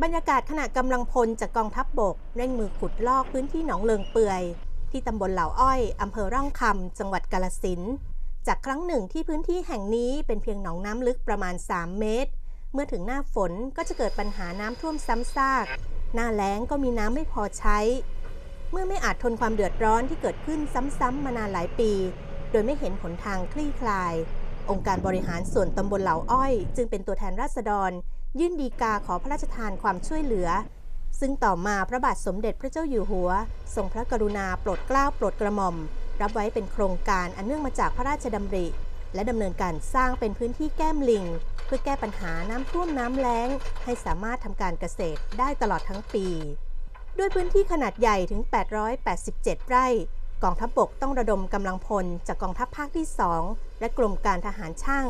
บรรยากาศขณะกำลังพลจากกองทัพบบกเร่งมือขุดลอกพื้นที่หนองเลิงเปื่อย ที่ตำบลเหล่าอ้อยอำเภอร่องคำจังหวัดกาลสินจากครั้งหนึ่งที่พื้นที่แห่งนี้เป็นเพียงหนองน้ำลึกประมาณ 3 เมตร เมื่อถึงหน้าฝนก็จะเกิดปัญหาน้ำท่วมซ้ำซาก หน้าแล้งก็มีน้ำไม่พอใช้ เมื่อไม่อาจทนความเดือดร้อนที่เกิดขึ้นซ้ำๆมานานหลายปี โดยไม่เห็นหนทางคลี่คลาย องค์การบริหารส่วนตำบลเหล่าอ้อย จึงเป็นตัวแทนราษฎร ยื่นดีกาขอพระราชทานความช่วยเหลือ ซึ่งต่อมาพระบาทสมเด็จพระเจ้าอยู่หัว ทรงพระกรุณาโปรดเกล้าโปรดกระหม่อม รับไว้เป็นโครงการอันเนื่องมาจากพระราชดำริ และดำเนินการสร้างเป็นพื้นที่แก้มลิง เพื่อแก้ปัญหาน้ำท่วมน้ำแล้ง ให้สามารถทำการเกษตรได้ตลอดทั้งปี ด้วยพื้นที่ขนาดใหญ่ถึง 887 ไร่กองทัพบกต้องระดมกำลังพลจากกองทัพภาคที่ 2 และกรมการทหารช่าง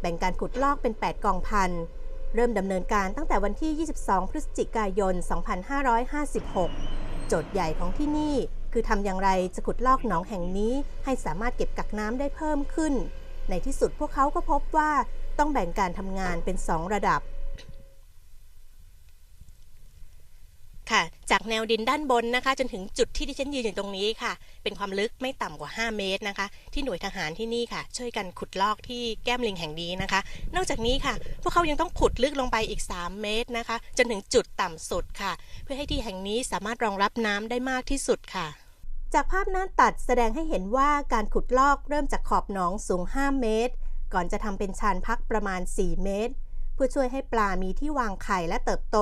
แบ่งการขุดลอกเป็น 8 กองพัน เริ่มดำเนินการตั้งแต่วันที่ 22 พฤศจิกายน 2556 โจทย์ใหญ่ของที่นี่ คือทำอย่างไรจะขุดลอกหนองแห่งนี้ ให้สามารถเก็บกักน้ำได้เพิ่มขึ้น ในที่สุดพวกเขาก็พบว่าต้องแบ่งการทำงานเป็น 2 ระดับ ค่ะ จากแนวดินด้านบนนะคะ จนถึงจุดที่ดิฉันยืนอยู่ตรงนี้ค่ะ เป็นความลึกไม่ต่ำกว่า 5 เมตรนะคะ ที่หน่วยทหารที่นี่ค่ะ ช่วยกันขุดลอกที่แก้มลิงแห่งนี้นะคะ นอกจากนี้ค่ะ พวกเขายังต้องขุดลึกลงไปอีก 3 เมตรนะคะ จนถึงจุดต่ำสุดค่ะ เพื่อให้ที่แห่งนี้สามารถรองรับน้ำได้มากที่สุดค่ะจากภาพหน้าตัดแสดงให้เห็นว่าการขุดลอกเริ่มจากขอบหนองสูง 5 เมตร ก่อนจะทำเป็นชานพักประมาณ 4 เมตร เพื่อช่วยให้ปลามีที่วางไข่และเติบโต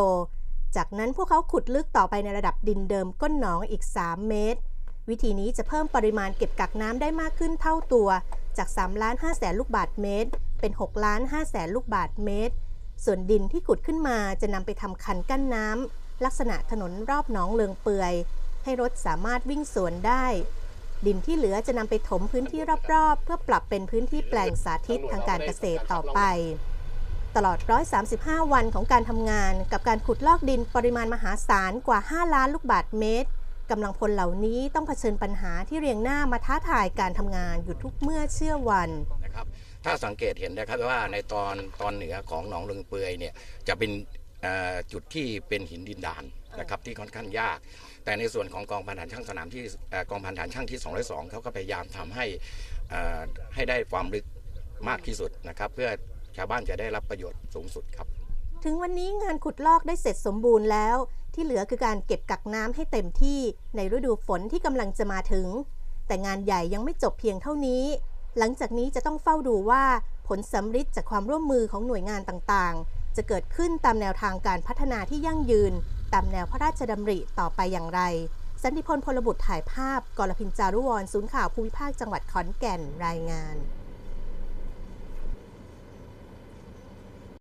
จากนั้นพวกเขาขุดลึกต่อไปในระดับดินเดิมก้นหนองอีก 3 เมตร วิธีนี้จะเพิ่มปริมาณเก็บกักน้ำได้มากขึ้นเท่าตัวจาก3ล้าน5แสนลูกบาทเมตร เป็น6ล้าน5แสนลูกบาทเมตร ส่วนดินที่ขุดขึ้นมาจะนำไปทำคันกั้นน้ำลักษณะถนนรอบหนองเลืองเปื่อย ให้รถสามารถวิ่งสวนได้ ดินที่เหลือจะนำไปถมพื้นที่รอบๆ เพื่อปรับเป็นพื้นที่แปลงสาธิตทางการเกษตรต่อไป ตลอด 135 วันของการทำงาน กับการขุดลอกดินปริมาณมหาศาลกว่า 5 ล้านลูกบาทเมตรกำลังพลเหล่านี้ต้องเผชิญปัญหาที่เรียงหน้ามาท้าทายการทำงานอยู่ทุกเมื่อเชื่อวันนะครับถ้าสังเกตเห็นนะครับว่าในตอนตอนเหนือของหนองลึงเปือยเนี่ยจะเป็นจุดที่เป็นหินดินดานนะครับที่ค่อนข้างยาก แต่ในส่วนของกองพันฐานช่างสนามที่อกองพันฐานช่างที่ 202เขาก็พยายามทำให้ให้ได้ความลึกมากที่สุดนะครับ เพื่อ ชาวบ้านจะได้รับประโยชน์สูงสุดครับ ถึงวันนี้งานขุดลอกได้เสร็จสมบูรณ์แล้ว ที่เหลือคือการเก็บกักน้ำให้เต็มที่ในฤดูฝนที่กำลังจะมาถึง แต่งานใหญ่ยังไม่จบเพียงเท่านี้ หลังจากนี้จะต้องเฝ้าดูว่าผลสำฤทธิ์จากความร่วมมือของหน่วยงานต่างๆ จะเกิดขึ้นตามแนวทางการพัฒนาที่ยั่งยืน ตามแนวพระราชดำริต่อไปอย่างไร สันติพลพลบุตรถ่ายภาพกรพินจารุวรศูนย์ข่าวภูมิภาคจังหวัดขอนแก่นรายงาน